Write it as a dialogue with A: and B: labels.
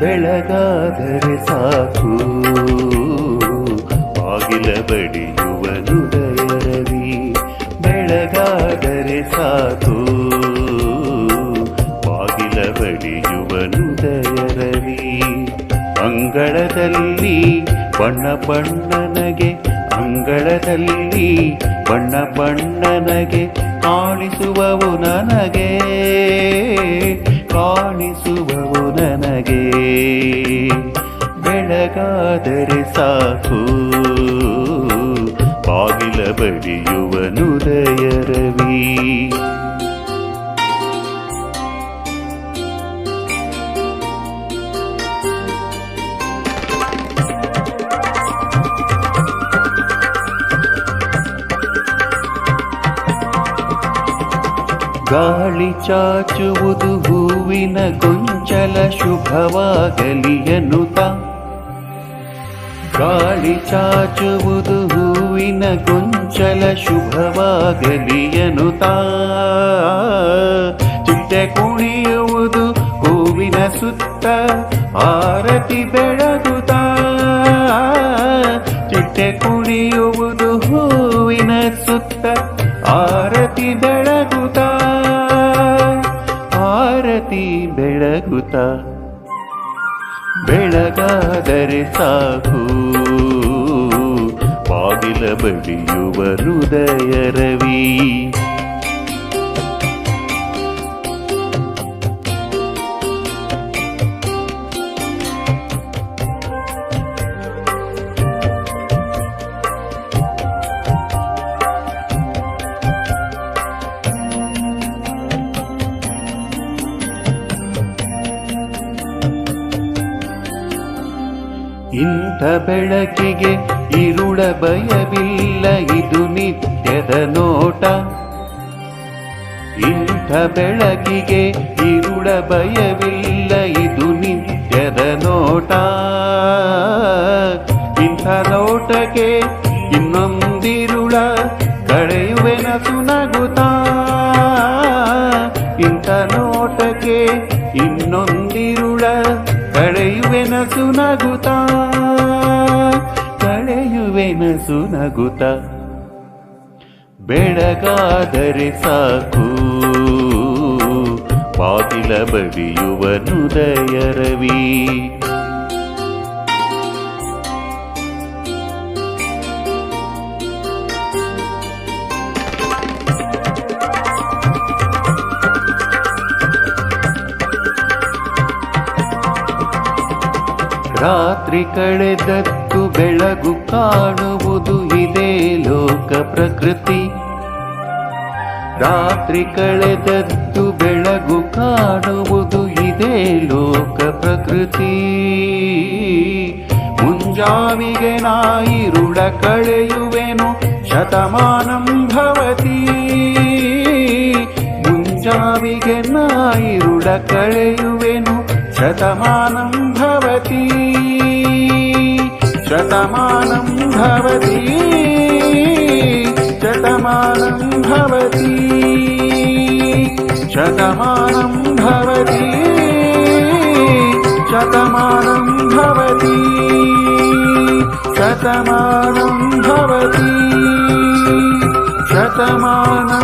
A: ಬೆಳಗಾದರೆ ಸಾಕು. ಬಾಗಿಲ ಬಡಿಯುವ ರವಿ ಬೆಳಗಾದರೆ ಸಾಕು. ಬಾಗಿಲ ಬಡಿಯುವ ರವಿ ಅಂಗಳದಲ್ಲಿ ಬಣ್ಣ ಬಣ್ಣನಗೆ, ಅಂಗಳದಲ್ಲಿ ಬಣ್ಣ ಬಣ್ಣನಗೆ ಕಾಣಿಸುವವು ನನಗೆ. ಕಾಣಿಸುವವು ನನಗೆ. ಬೆಳಗಾದರೆ ಸಾಕು. ಬಾಗಿಲ ಬಡಿಯುವನುದಯ ರವಿ ಗಾಳಿ ಚಾಚುವುದು ಹೂವಿನ ಗೊಂಚಲ ಶುಭವಾಗಲಿ ಎನ್ನುತ್ತ. ಗಾಳಿ ಚಾಚುವುದು ಹೂವಿನ ಗೊಂಚಲ ಶುಭವಾಗಲಿ ಎನ್ನುತ್ತ. ಚಿಟ್ಟೆ ಕುಣಿಯುವುದು ಹೂವಿನ ಸುತ್ತ, ಆರತಿ ಬೆಳಗುತ್ತ. ಚಿಟ್ಟೆ ಕುಣಿಯುವುದು ಹೂವಿನ ಸುತ್ತ, ಆರತಿ ಬೆಳಗುತ್ತ. ಆರತಿ ಬೆಳಗುತ್ತ? ಬೆಳಗಾದರೆ ಸಾಕು. ಬಾಗಿಲ ಬಡಿಯುವ ಹೃದಯ ರವಿ. ಇಂಥ ಬೆಳಕಿಗೆ ಇರುಳ ಭಯವಿಲ್ಲ, ಇದು ನಿತ್ಯದ ನೋಟ. ಇಂಥ ಬೆಳಕಿಗೆ ಇರುಳ ಭಯವಿಲ್ಲ, ಇದು ನಿತ್ಯದ ನೋಟ. ಇಂಥ ನೋಟಕ್ಕೆ ಇನ್ನೊಂದಿರುಳ ಕಳೆಯುವೆನ ಸುನಗುತ್ತಾ ಇಂಥ ನೋಟಕ್ಕೆ ಇನ್ನೊಂದಿರುಳ ಕಳೆಯುವೆನ ಸುನಗುತ್ತ ಕಳೆಯುವೆನಸು ಸುನಗುತ್ತ ಬೆಳಗಾದರೆ ಸಾಕು ಬಾಗಿಲ ಬಡಿಯುವ ನುದಯ ರವಿ. ರಾತ್ರಿ ಕಳೆದದ್ದು ಬೆಳಗು ಕಾಣುವುದು ಇದೇ ಲೋಕ ಪ್ರಕೃತಿ. ರಾತ್ರಿ ಕಳೆದದ್ದು ಬೆಳಗು ಕಾಣುವುದು ಇದೇ ಲೋಕ ಪ್ರಕೃತಿ. ಮುಂಜಾವಿಗೆ ನಾಯಿರುಳ ಕಳೆಯುವೆನು, ಶತಮಾನಂ ಭವತಿ. ಮುಂಜಾವಿಗೆ ನಾಯಿರುಳ ಕಳೆಯುವೆನು ಶತಮಾನಂ ಭವತಿ ಶತಮಾನಂ ಭವತಿ ಶತಮಾನಂ ಭವತಿ ಶತಮಾನಂ ಭವತಿ ಶತಮಾನಂ ಭವತಿ ಶತಮಾನಂ ಭವತಿ ಶತಮಾನಂ